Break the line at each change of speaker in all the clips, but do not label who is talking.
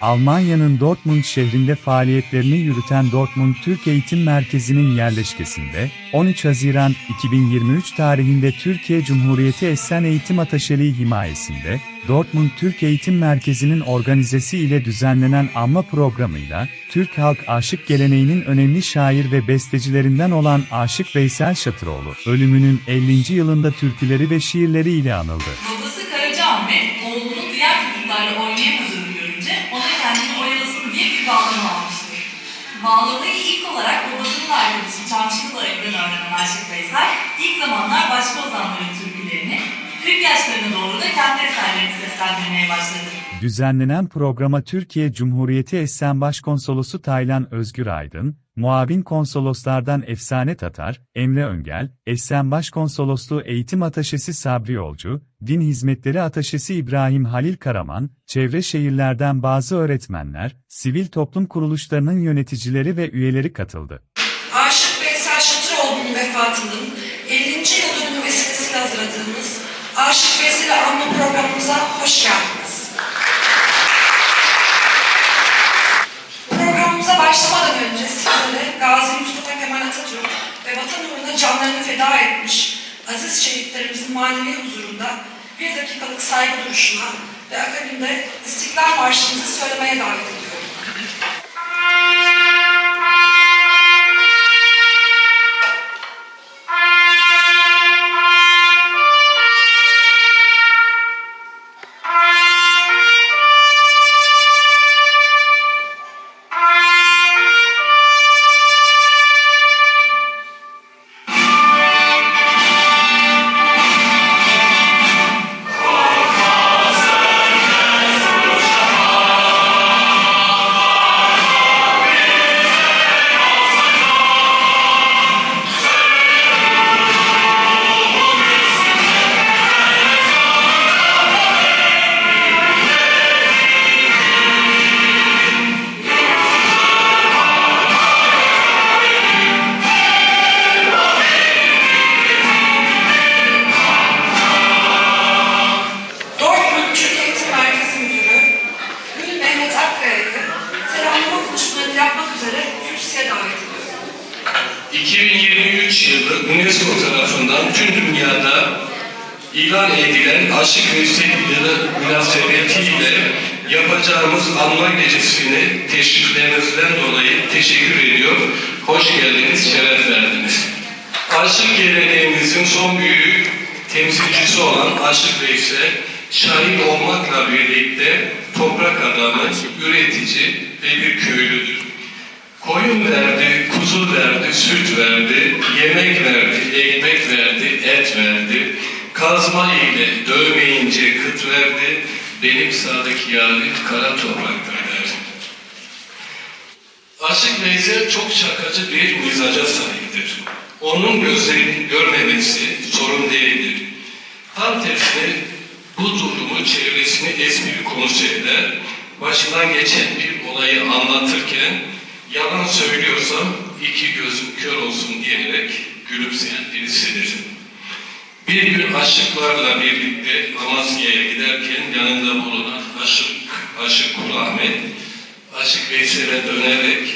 Almanya'nın Dortmund şehrinde faaliyetlerini yürüten Dortmund Türk Eğitim Merkezi'nin yerleşkesinde, 13 Haziran 2023 tarihinde Türkiye Cumhuriyeti Essen Eğitim Ataşeliği himayesinde, Dortmund Türk Eğitim Merkezi'nin organizesi ile düzenlenen anma programıyla, Türk halk aşık geleneğinin önemli şair ve bestecilerinden olan Aşık Veysel Şatıroğlu, ölümünün 50. yılında türküleri ve şiirleri ile anıldı.
Babası Karacaahmet, oğlunun diğer çocuklarla oynayamadığını bağlama almıştır. Bağlamayı ilk olarak babasının arkadaşı Çamşılı Dayı'dan öğrenen Aşık Veysel, ilk zamanlar başka ozanların türkülerini, 40 yaşlarına doğru kendi eserlerini seslendirmeye başladı.
Düzenlenen programa Türkiye Cumhuriyeti Essen Başkonsolosu Taylan Özgür Aydın, muavin konsoloslardan Efsane Tatar, Emre Öngel, Essen Başkonsolosluğu Eğitim Ataşesi Sabri Yolcu, Din Hizmetleri Ataşesi İbrahim Halil Karaman, çevre şehirlerden bazı öğretmenler, sivil toplum kuruluşlarının yöneticileri ve üyeleri katıldı.
Aşık Veysel Şatıroğlu'nun vefatının 50. yıl dönümü vesilesiyle hazırladığımız Aşık Veysel'i anma programımıza hoş geldiniz. Programımıza başlamadan önce sizlere Gazi Mustafa Kemal Atatürk ve vatan uğruna canlarını feda etmiş aziz şehitlerimizin manevi huzurunda bir dakikalık saygı duruşuna ve akabinde İstiklal Marşımızı söylemeye davet ediyorum.
Adamı, üretici ve bir köylüdür. Koyun verdi, kuzu verdi, süt verdi, yemek verdi, ekmek verdi, et verdi. Kazma ile dövmeyince kıt verdi, benim sağdaki yâri kara topraktır derdi. Aşık Veysel çok şakacı bir mizaca sahiptir. Onun gözlerinin görmemesi sorun değildir. Tam tersine bu durumu çevresini espri konusu eder, başından geçen bir olayı anlatırken yalan söylüyorsam iki gözüm kör olsun diyerek gülümseyen birisidir. Bir gün aşıklarla birlikte Amasya'ya giderken yanında bulunan aşık, aşık Kul Ahmet, aşık Veysel'e dönerek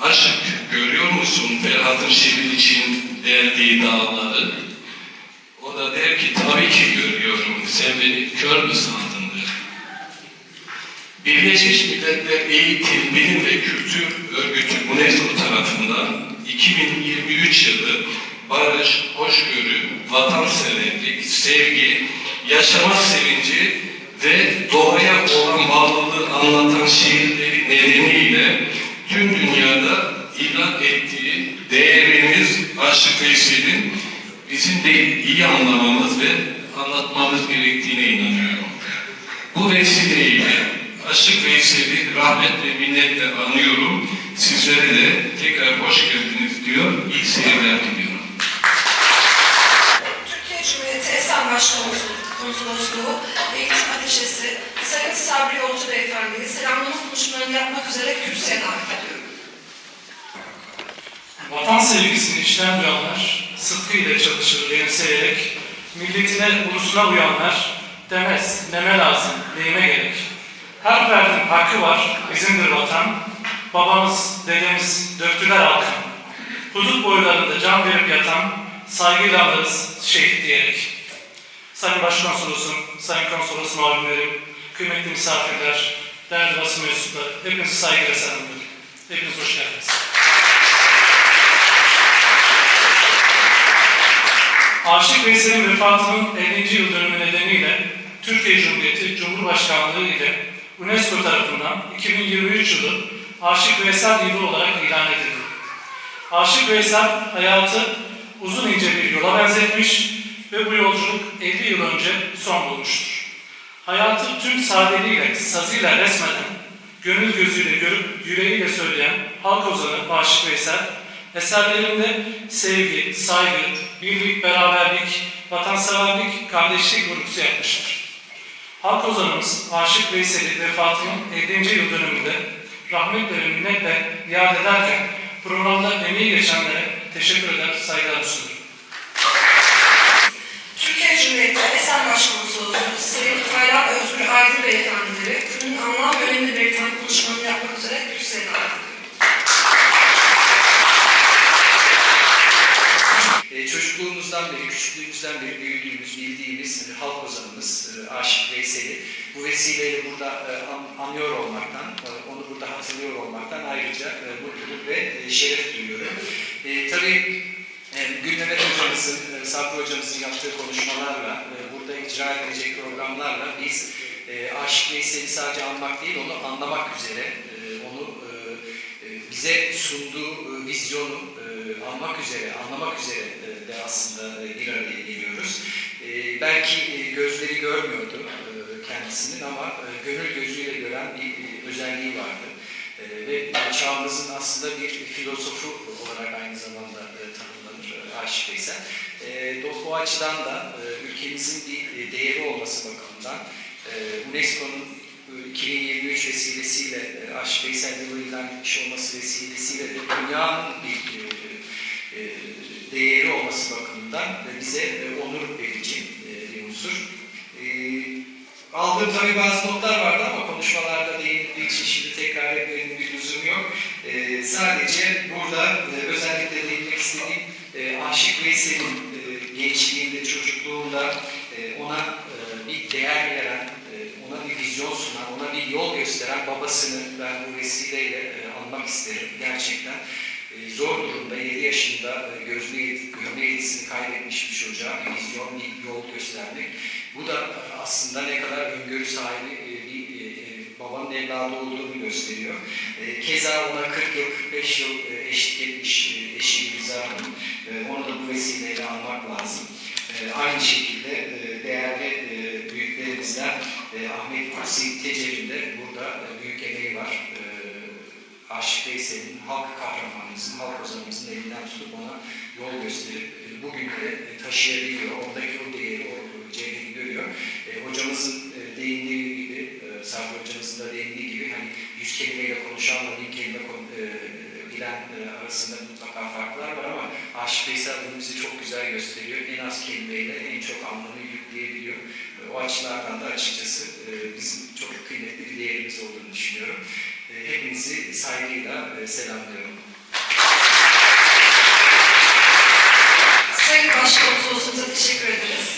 aşık görüyor musun Ferhat'ın şiir için deldiği dağları? O da der ki tabii ki görüyorum sen beni kör mü sandın. Birleşmiş Milletler Eğitim, Bilim ve Kültür Örgütü UNESCO tarafından 2023 yılı barış, hoşgörü, vatanseverlik, sevgi, yaşama sevinci ve doğaya olan bağlılığı anlatan şiirleri nedeniyle tüm dünyada ilan ettiği değerimiz Aşık Veysel'in bizim de iyi anlamamız ve anlatmamız gerektiğine inanıyorum. Bu vesileyle Aşık Veysel'i rahmet ve minnetle anıyorum. Sizlere de tekrar hoş geldiniz diyor. İyi seyirler diliyorum.
Türkiye Cumhuriyeti Esen Başkonsolosluğu Eğitim Ateşesi Sayın Sabri Yolcu Beyefendi'yi selamlama konuşmalarını yapmak üzere kürsüye davet ediyorum.
Vatan sevgisini içten duyanlar, sıdkıyla çalışır benimseyerek, milletine, ulusuna uyanlar, demez, neme lazım, neyime gerek. Her ferdin hakkı var, bizimdir vatan. Babamız, dedemiz döktüler halkın. Hudut boylarında can verip yatan, saygıyla anlarız şehit diyerek. Sayın Başkonsolosum, Sayın Konsolos muavinlerim, kıymetli misafirler, değerli basın mensupları, hepinizi saygıyla selamlıyorum. Hepiniz hoş geldiniz. Aşık Veysel'in vefatının 50. yıl dönümü nedeniyle Türkiye Cumhuriyeti Cumhurbaşkanlığı ile UNESCO tarafından 2023 yılı Aşık Veysel yılı olarak ilan edildi. Aşık Veysel hayatı uzun ince bir yola benzetmiş ve bu yolculuk 50 yıl önce son bulmuştur. Hayatı tüm sadeliğiyle, sazıyla resmeden, gönül gözüyle görüp yüreğiyle söyleyen halk ozanı Aşık Veysel, eserlerinde sevgi, saygı, birlik, beraberlik, vatanseverlik, kardeşlik vurgusu yapmıştır. Halk ozanımız Aşık Veysel'i vefatının 50. yıl dönümünde rahmetle ve minnetle yad ederken programda emeği geçenlere teşekkür eder, saygılar sunuyorum.
Türkiye Cumhuriyeti Esen Başkonsolosu Sayın Taylan Özgür Aydın Beyefendileri günün anlam ve önemli bir tanık konuşmalarını yapmak üzere kürsüye davet ediyorum.
E, çocukluğumuzdan beri, küçüklüğümüzden beri büyüdüğümüz, bildiğimiz halk ozanımız e, Aşık Veysel'i bu vesileyle burada e, an, anıyor olmaktan, e, onu burada hatırlıyor olmaktan ayrıca mutluluk ve şeref duyuyorum. E, tabii Gül hocamızın, Sabri hocamızın yaptığı konuşmalarla, burada icra edilecek programlarla biz Aşık Veysel'i sadece anmak değil, onu anlamak üzere, bize sunduğu e, vizyonu e, almak üzere, anlamak üzere e, de aslında bir araya geliyoruz. Belki gözleri görmüyordu kendisinin ama gönül gözüyle gören bir özelliği vardı. Ve çağımızın aslında bir filozofu olarak aynı zamanda tanımlanır Aşık Veysel. O açıdan da ülkemizin bir değeri olması bakımından UNESCO'nun 2023 vesilesiyle e, Aşık Veysel yılı ilan etmiş olması vesilesiyle de dünyanın bir e, e, değeri olması bakımından bize e, onur verici bir unsur. E, Aldığım tabii bazı notlar vardı ama konuşmalarda değinildiği için şimdi tekrar etmenin bir lüzumu yok. E, sadece burada e, özellikle değinmek istediğim e, Aşık Veysel'in e, gençliğinde, çocukluğunda e, ona e, bir değer veren, ona bir vizyon sunan, ona bir yol gösteren babasını ben bu vesileyle e, anmak isterim gerçekten. E, zor durumda 7 yaşında e, gözlü yetisini kaybetmiş bir çocuğa bir vizyon, bir yol göstermek. Bu da aslında ne kadar öngörü sahibi e, bir e, e, babanın evladı olduğunu gösteriyor. E, Keza ona 40 yıl, 45 yıl e, eşlik etmiş e, eşi Gülizar Hanım. E, Onu da bu vesileyle anmak lazım. E, Aynı şekilde e, değerli e, büyüklerimizden e, Ahmet Kutsi Tecer'in de burada büyük emeği var. Aşık Veysel'in halk kahramanımızın, halk ozanımızın elinden tutup ona yol gösterip bugün de taşıyabiliyor. Ondaki o değeri, o cevheri görüyor. Hocamızın e, değindiği gibi, e, Sabri hocamızın da değindiği gibi hani yüz kelimeyle konuşanla bin kelime e, bilen e, arasında mutlaka farklar var ama Aşık Veysel bunu bize çok güzel gösteriyor. En az kelimeyle en çok anlamı yükleyebiliyor. E, o açılardan da açıkçası e, bizim çok kıymetli bir değerimiz olduğunu düşünüyorum. Hepinizi saygıyla selamlıyorum.
Sayın Başkonsolosumuza teşekkür ederiz.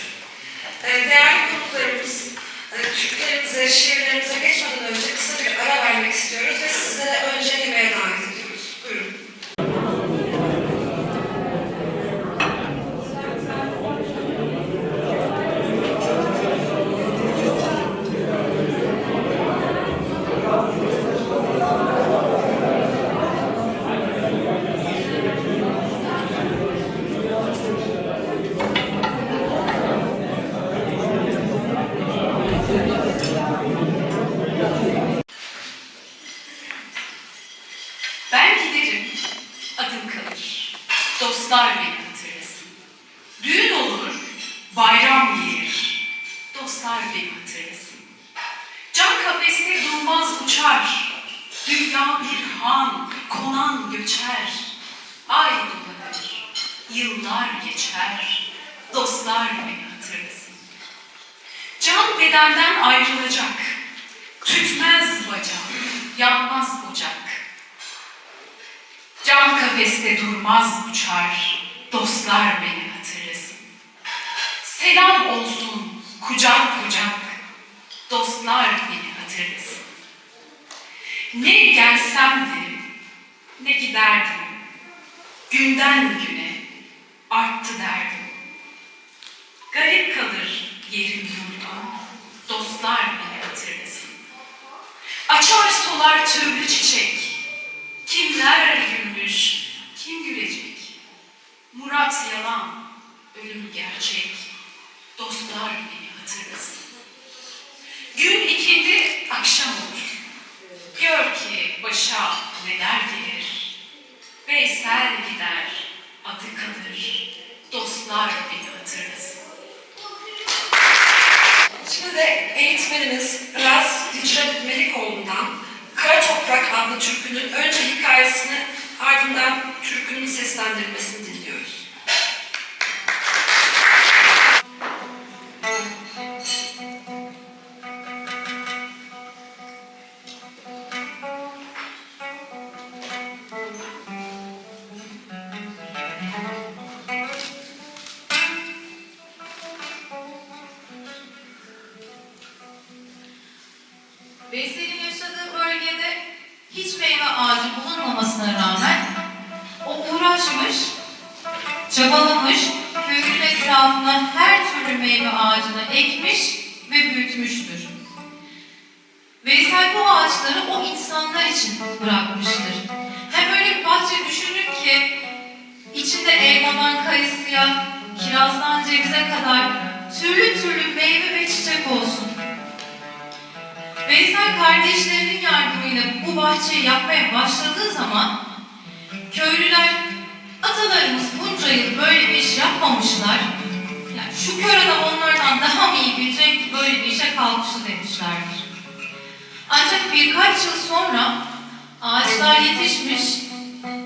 Ee, Değerli konuklarımız, e, Türklerimize, şiirlerimize geçmeden önce kısa bir ara vermek istiyoruz ve sizlere önce yemeğe davet ediyoruz. Buyurun.
Ben giderim, adım kalır. Dostlar beni hatırlasın. Düğün olur, bayram gelir. Dostlar beni hatırlasın. Can kafeste durmaz uçar. Dünya bir han, konan göçer. Ay dolanır, yıllar geçer. Dostlar beni hatırlasın. Can bedenden ayrılacak.
Tütmez bacak, yanmaz ocak. Cam kafeste durmaz uçar, dostlar beni hatırlasın. Selam olsun kucak kucak, dostlar beni hatırlasın. Ne gelsem ne giderdim, günden güne arttı derdim. Garip kalır yerim yurdum, dostlar beni hatırlasın. Açar solar türlü çiçek, kimler gülmüş, kim gülecek? Murat yalan, ölüm gerçek, dostlar beni hatırlasın. Gün ikindi akşam olur, gör ki başa neler gelir. Veysel gider, adı kalır, dostlar beni hatırlasın.
Şimdi de eğitmenimiz Raz Dicle Melikoğlu'ndan Kara Toprak adlı türkünün önce hikayesini ardından türkünün seslendirmesini
Veysel'in yaşadığı bölgede hiç meyve ağacı bulunmamasına rağmen o uğraşmış, çabalamış, köyün etrafına her türlü meyve ağacını ekmiş ve büyütmüştür. Veysel bu ağaçları o insanlar için bırakmıştır. Hem öyle bir bahçe düşünün ki içinde elmadan kayısıya, kirazdan cevize kadar türlü türlü meyve ve çiçek olsun. Veysel kardeşlerinin yardımıyla bu bahçeyi yapmaya başladığı zaman köylüler atalarımız bunca yıl böyle bir iş yapmamışlar. Yani şu kör adam onlardan daha mı iyi bilecek ki böyle bir işe kalkıştı demişlerdir. Ancak birkaç yıl sonra ağaçlar yetişmiş,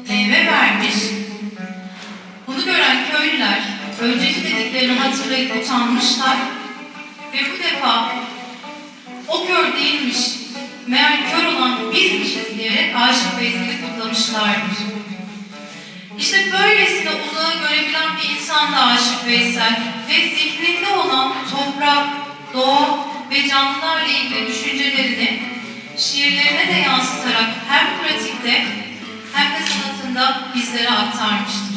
meyve vermiş. Bunu gören köylüler önceki dediklerini hatırlayıp utanmışlar ve bu defa o kör değilmiş, meğer kör olan bizmişiz diyerek Aşık Veysel'i kutlamışlardır. İşte böylesine uzağı görebilen bir insan da Aşık Veysel ve zihninde olan toprak, doğa ve canlılarla ilgili düşüncelerini şiirlerine de yansıtarak hem pratikte hem de sanatında bizlere aktarmıştır.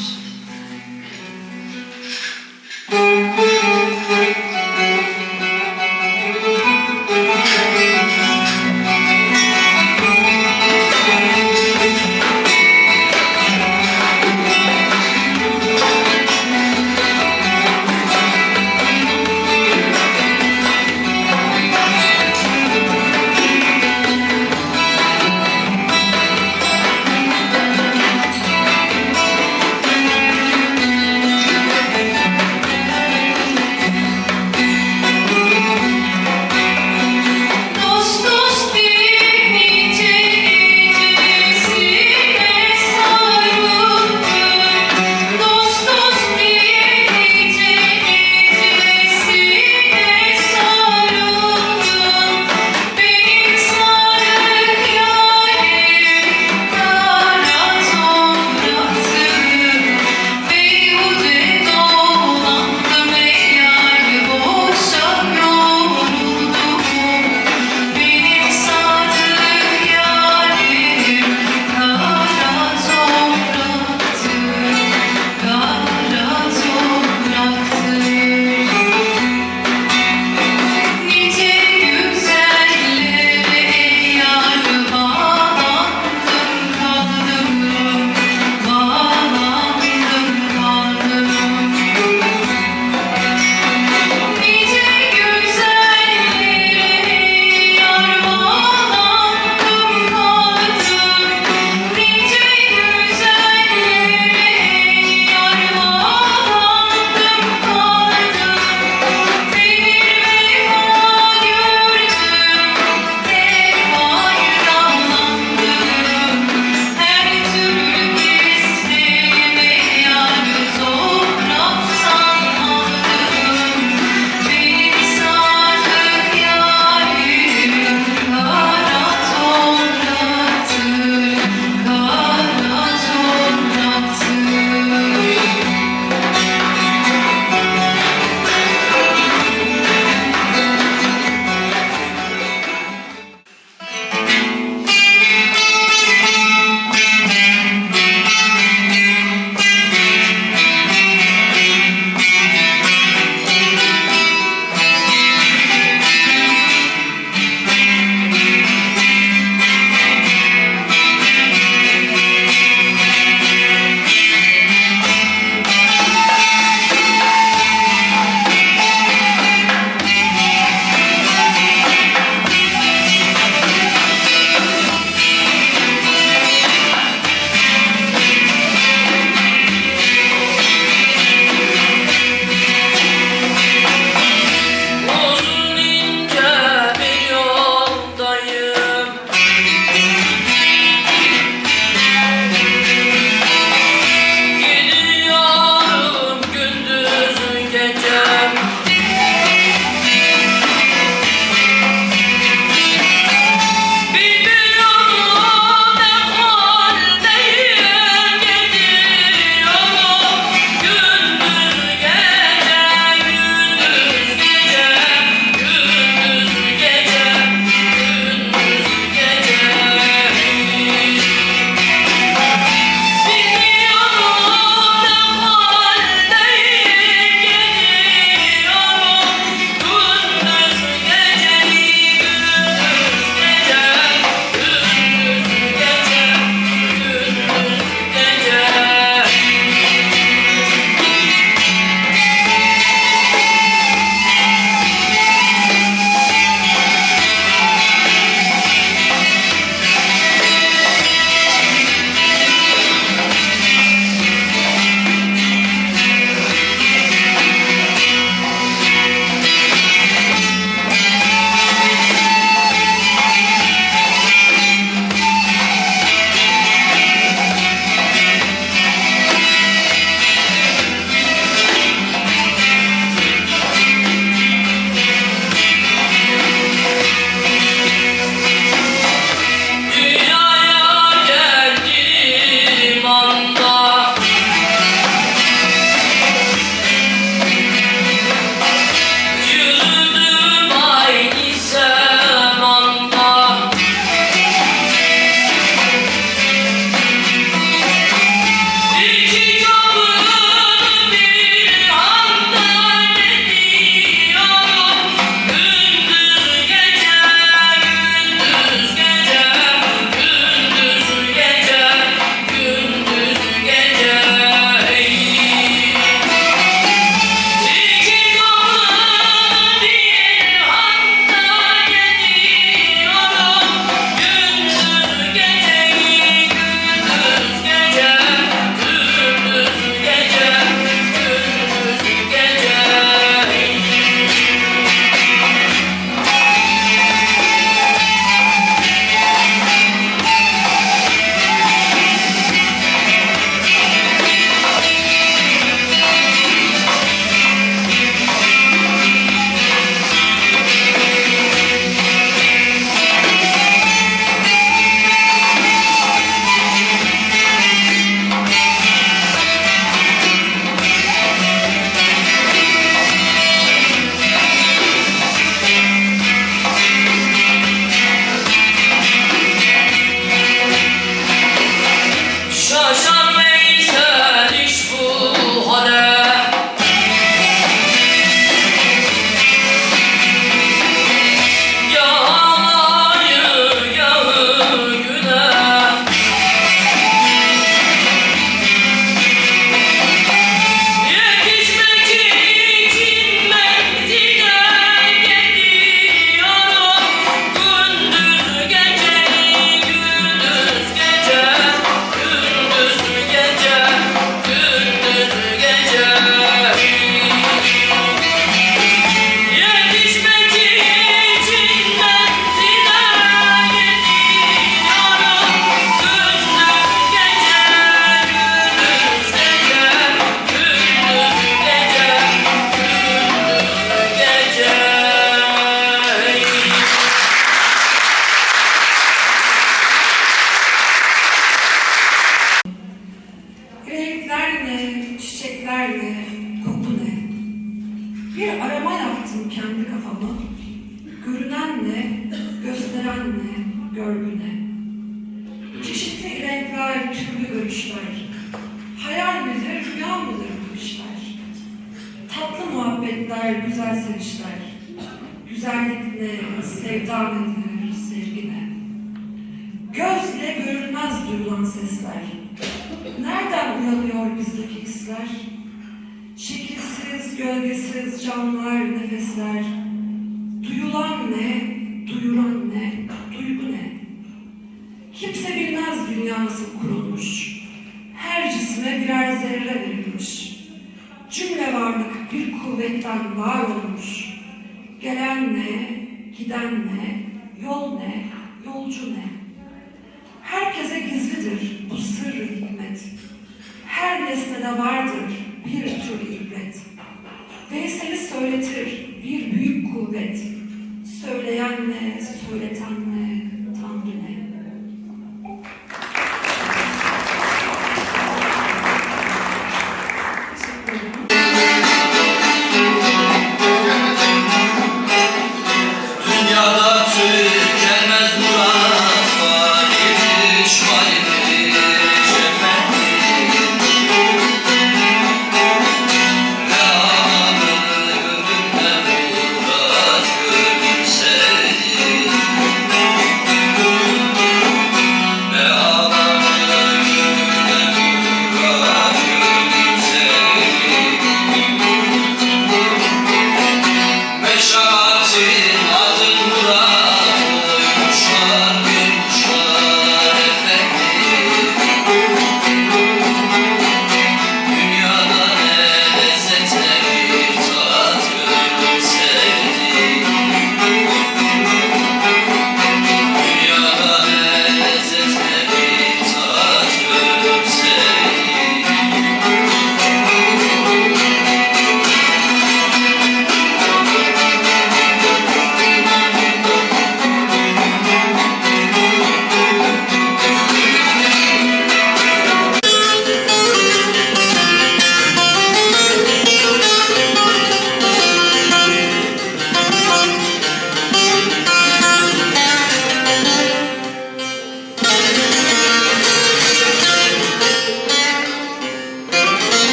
Gölgesiz gölgesiz canlar, nefesler. Duyulan ne, duyuran ne, duygu ne? Kimse bilmez dünya nasıl kurulmuş. Her cisme birer zerre verilmiş. Cümle varlık bir kuvvetten var olmuş. Gelen ne, giden ne, yol ne, yolcu ne? Herkese gizlidir bu sırrı hikmet. Her nesnede vardır bir tür hikmet. Evet. Söyleyenle söyleten